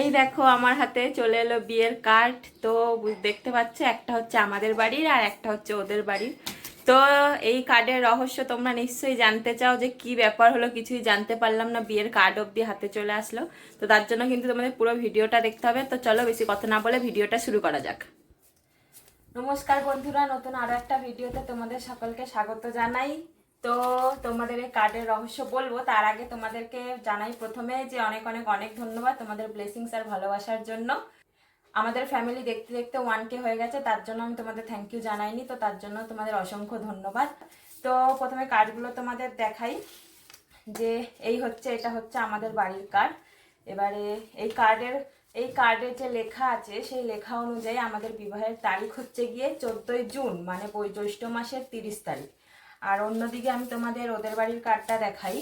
এই দেখো, আমার হাতে চলে এলো বিয়ের কার্ড তো দেখতে পাচ্ছ, একটা হচ্ছে আমাদের বাড়ির আর একটা হচ্ছে ওদের বাড়ির। তো এই কার্ডের রহস্য তোমরা নিশ্চয়ই জানতে চাও যে কি ব্যাপার হলো, কিছুই জানতে পারলাম না, বিয়ের কার্ড অবধি হাতে চলে আসলো। তো তার জন্য কিন্তু তোমাদের পুরো ভিডিওটা দেখতে হবে। তো চলো বেশি কথা না বলে ভিডিওটা শুরু করা যাক। নমস্কার বন্ধুরা, নতুন আরও একটা ভিডিওতে তোমাদের সকলকে স্বাগত জানাই। তো তোমাদের এই কার্ডের রহস্য বলব। তার আগে তোমাদেরকে জানাই প্রথমে যে অনেক অনেক অনেক ধন্যবাদ তোমাদের ব্লেসিংস আর ভালোবাসার জন্য। আমাদের ফ্যামিলি দেখতে দেখতে ওয়ান কে হয়ে গেছে, তার জন্য আমি তোমাদের থ্যাংক ইউ জানাইনি, তো তার জন্য তোমাদের অসংখ্য ধন্যবাদ। তো প্রথমে কার্ডগুলো তোমাদের দেখাই, যে এই হচ্ছে, এটা হচ্ছে আমাদের বাড়ির কার্ড এবারে এই কার্ডের এই কার্ডে যে লেখা আছে, সেই লেখা অনুযায়ী আমাদের বিবাহের তারিখ হচ্ছে গিয়ে চোদ্দোই জুন মানে জ্যৈষ্ঠ মাসের তিরিশ তারিখ। আর অন্যদিকে আমি তোমাদের ওদের বাড়ির কার্ডটা দেখাই।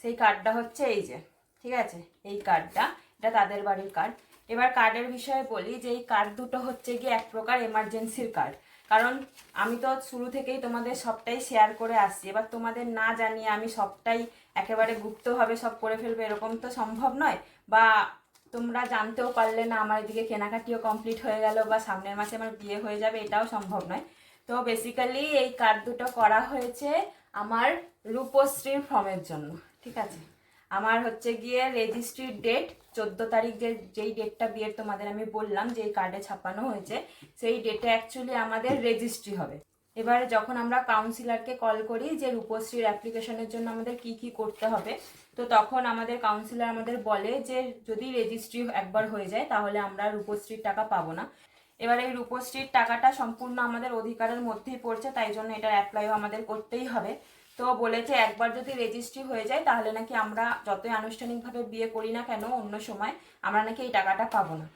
সেই কার্ডটা হচ্ছে এই যে, ঠিক আছে? এই কার্ডটা এটা তাদের বাড়ির কার্ড এবার কার্ডের বিষয়ে বলি যে এই কার্ড দুটো হচ্ছে গিয়ে এক প্রকার এমার্জেন্সির কার্ড কারণ আমি তো শুরু থেকেই তোমাদের সবটাই শেয়ার করে আসছি। এবার তোমাদের না জানিয়ে আমি সবটাই একেবারে গুপ্তভাবে সব করে ফেলবে, এরকম তো সম্ভব নয়। বা তোমরা জানতেও পারলে না, আমার এদিকে কেনাকাটিও কমপ্লিট হয়ে গেল বা সামনের মাসে আমার বিয়ে হয়ে যাবে, এটাও সম্ভব নয়। তো বেসিক্যালি এই কার্ড দুটো করা হয়েছে আমার রূপশ্রীর ফর্মের জন্য, ঠিক আছে? আমার হচ্ছে গিয়ে রেজিস্ট্রির ডেট চোদ্দ তারিখ যে যেই ডেটটা বিয়ের তোমাদের আমি বললাম যে এই কার্ডে ছাপানো হয়েছে, সেই ডেটে অ্যাকচুয়ালি আমাদের রেজিস্ট্রি হবে। এবারে যখন আমরা কাউন্সিলরকে কল করি যে রূপশ্রীর অ্যাপ্লিকেশনের জন্য আমাদের কি কি করতে হবে, তো তখন আমাদের কাউন্সিলর আমাদের বলে যে যদি রেজিস্ট্রি একবার হয়ে যায় তাহলে আমরা রূপশ্রীর টাকা পাবো না। এবার এই রূপশ্রীর টাকাটা সম্পূর্ণ আমাদের অধিকারের মধ্যেই পড়ছে, তাই জন্য এটার অ্যাপ্লাইও আমাদের করতেই হবে। তো বলেছে, একবার যদি রেজিস্ট্রি হয়ে যায়, তাহলে নাকি আমরা যতই আনুষ্ঠানিকভাবে বিয়ে করি না কেন, অন্য সময় আমরা নাকি এই টাকাটা পাবো না।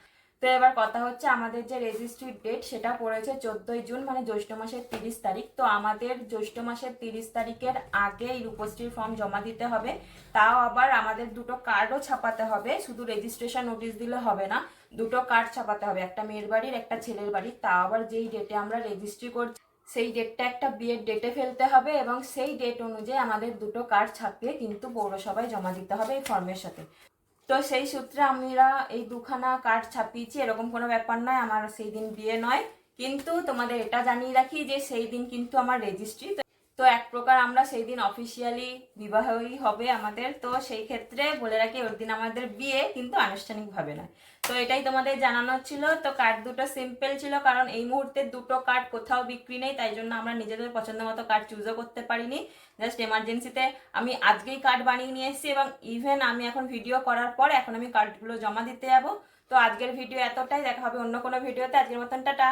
তো এবার কথা হচ্ছে আমাদের যে রেজিস্ট্রির ডেট সেটা পড়েছে চোদ্দোই জুন মানে জ্যৈষ্ঠ মাসের তিরিশ তারিখ। তো আমাদের জ্যৈষ্ঠ মাসের তিরিশ তারিখের আগে এই রূপশ্রীর ফর্ম জমা দিতে হবে। তাও আবার আমাদের দুটো কার্ডও ছাপাতে হবে। শুধু রেজিস্ট্রেশন নোটিশ দিলে হবে না, দুটো কার্ড ছাপাতে হবে। একটা মেয়ের বাড়ির, একটা ছেলের বাড়ির। তাও আবার যেই ডেটে আমরা রেজিস্ট্রি করছি, সেই ডেটটা একটা বিয়ের ডেটে ফেলতে হবে এবং সেই ডেট অনুযায়ী আমাদের দুটো কার্ড ছাপিয়ে কিন্তু পৌরসভায় জমা দিতে হবে এই ফর্মের সাথে। তো সেই সূত্রে আমরা এই দুখানা কার্ড ছাপিয়েছি, এরকম কোনো ব্যাপার নয়, আমার সেই দিন বিয়ে নয়। কিন্তু তোমাদের এটা জানিয়ে রাখি যে সেই দিন কিন্তু আমার রেজিস্ট্রি তো এক প্রকার আমরা সেই দিন অফিসিয়ালি বিবাহই হবে আমাদের। তো সেই ক্ষেত্রে বলে রাখি ওর দিন আমাদের বিয়ে, কিন্তু আনুষ্ঠানিকভাবে নয় তো এটাই তোমাদের জানানো ছিল। তো কার্ড দুটো সিম্পল ছিল, কারণ এই মুহূর্তে দুটো কার্ড কোথাও বিক্রি নেই, তাই জন্য আমরা নিজেদের পছন্দ মতো কার্ড চুজও করতে পারিনি। জাস্ট এমার্জেন্সিতে আমি আজকেই কার্ড বানিয়ে নিয়ে এসেছি এবং ইভেন আমি এখন ভিডিও করার পর এখন আমি কার্ডগুলো জমা দিতে যাব। তো আজকের ভিডিও এতটাই, দেখা হবে অন্য কোনো ভিডিওতে আজকের মতন টাটা।